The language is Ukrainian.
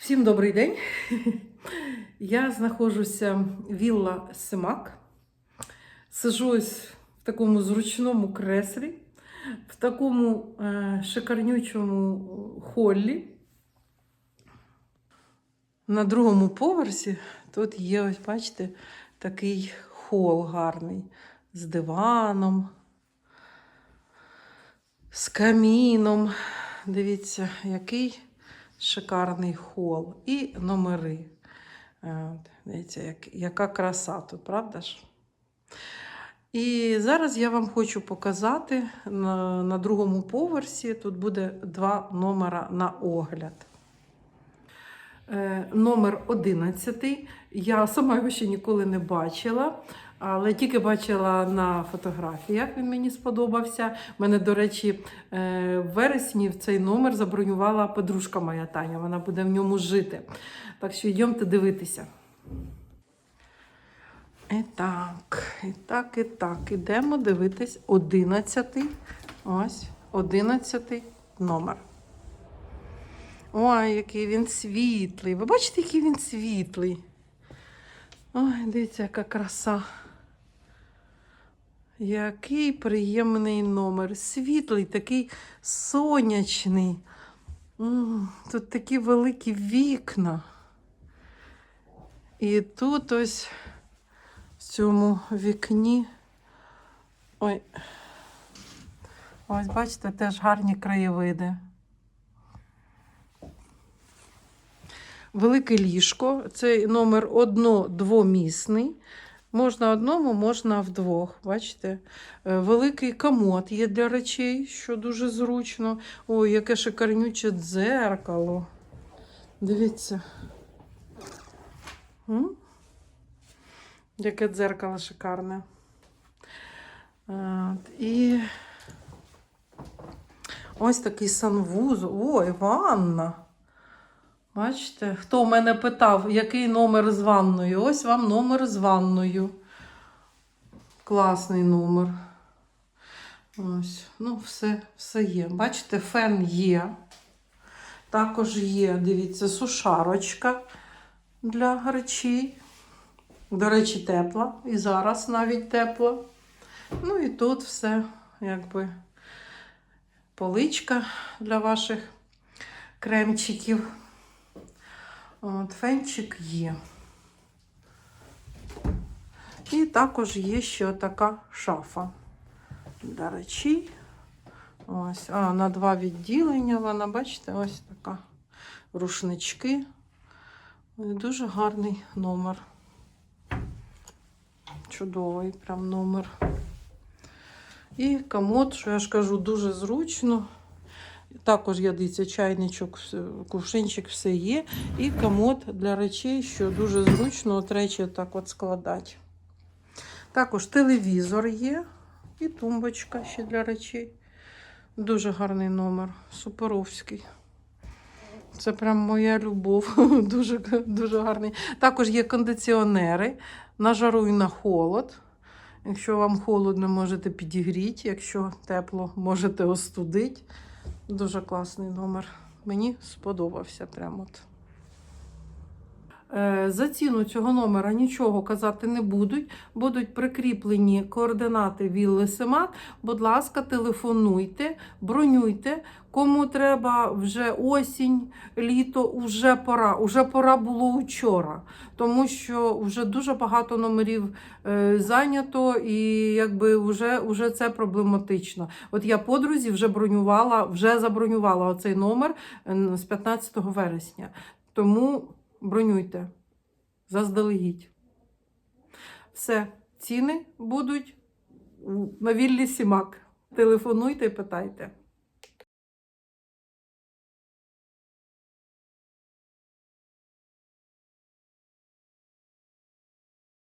Всім добрий день. Я знаходжуся вілла Семак. Сижусь в такому зручному креслі, в такому е, шикарнючому холлі. На другому поверсі тут є, ось бачите, такий хол гарний з диваном, з каміном. Дивіться, який шикарний хол і номери. Е, Дивіться, як, яка краса тут, правда ж? І зараз я вам хочу показати на, на другому поверсі. Тут буде два номера на огляд. Е, номер 11. Я сама його ще ніколи не бачила, але тільки бачила на фотографіях. Він мені сподобався. Мене, до речі, е, в вересні в цей номер забронювала подружка моя Таня. Вона буде в ньому жити. Так що йдемте дивитися. І так, і так, і так. Ідемо дивитись 11. Ось, 11 номер. Ой, який він світлий. Ви бачите, який він світлий? Ой, дивіться, яка краса. Який приємний номер. Світлий, такий сонячний. Тут такі великі вікна. І тут ось в цьому вікні. Ой. Ось, бачите, теж гарні краєвиди. Велике ліжко. Цей номер одно-двомісний. Можна одному, можна вдвох. Бачите? Е, Великий комод є для речей, що дуже зручно. Ой, яке шикарнюче дзеркало. Дивіться. Яке дзеркало шикарне. От, і ось такий санвузол. Ой, ванна. Бачите, хто мене питав, який номер з ванною? Ось вам номер з ванною. Класний номер. Ось, ну, все, все є. Бачите, фен є. Також є, дивіться, сушарочка для речей. До речі, тепла. І зараз навіть тепла. Ну і тут все, якби поличка для ваших кремчиків. От, фенчик є. І також є ще така шафа для речей. Ось, а на два відділення вона, бачите, ось така рушнички. Дуже гарний номер. Чудовий прям номер. І комод, що я ж кажу, дуже зручно. Також є дивіться, чайничок, кувшинчик, все є. І комод для речей, що дуже зручно от речі так от складати. Також телевізор є і тумбочка ще для речей. Дуже гарний номер, суперовський. Це прям моя любов. Дуже, дуже гарний. Також є кондиціонери на жару і на холод. Якщо вам холодно, можете підігріти, якщо тепло, можете остудити. Дуже класний номер. Мені сподобався прямо от. Е, За ціну цього номера нічого казати не будуть. Будуть прикріплені координати Вілли Семат. Будь ласка, телефонуйте, бронюйте. Кому треба вже осінь, літо, вже пора. Уже пора було вчора, тому що вже дуже багато номерів е, зайнято, і якби вже, вже це проблематично. От я подрузі вже бронювала, вже забронювала оцей номер з 15 вересня. Тому бронюйте заздалегідь. Все, ціни будуть на віллі Сімак. Телефонуйте і питайте.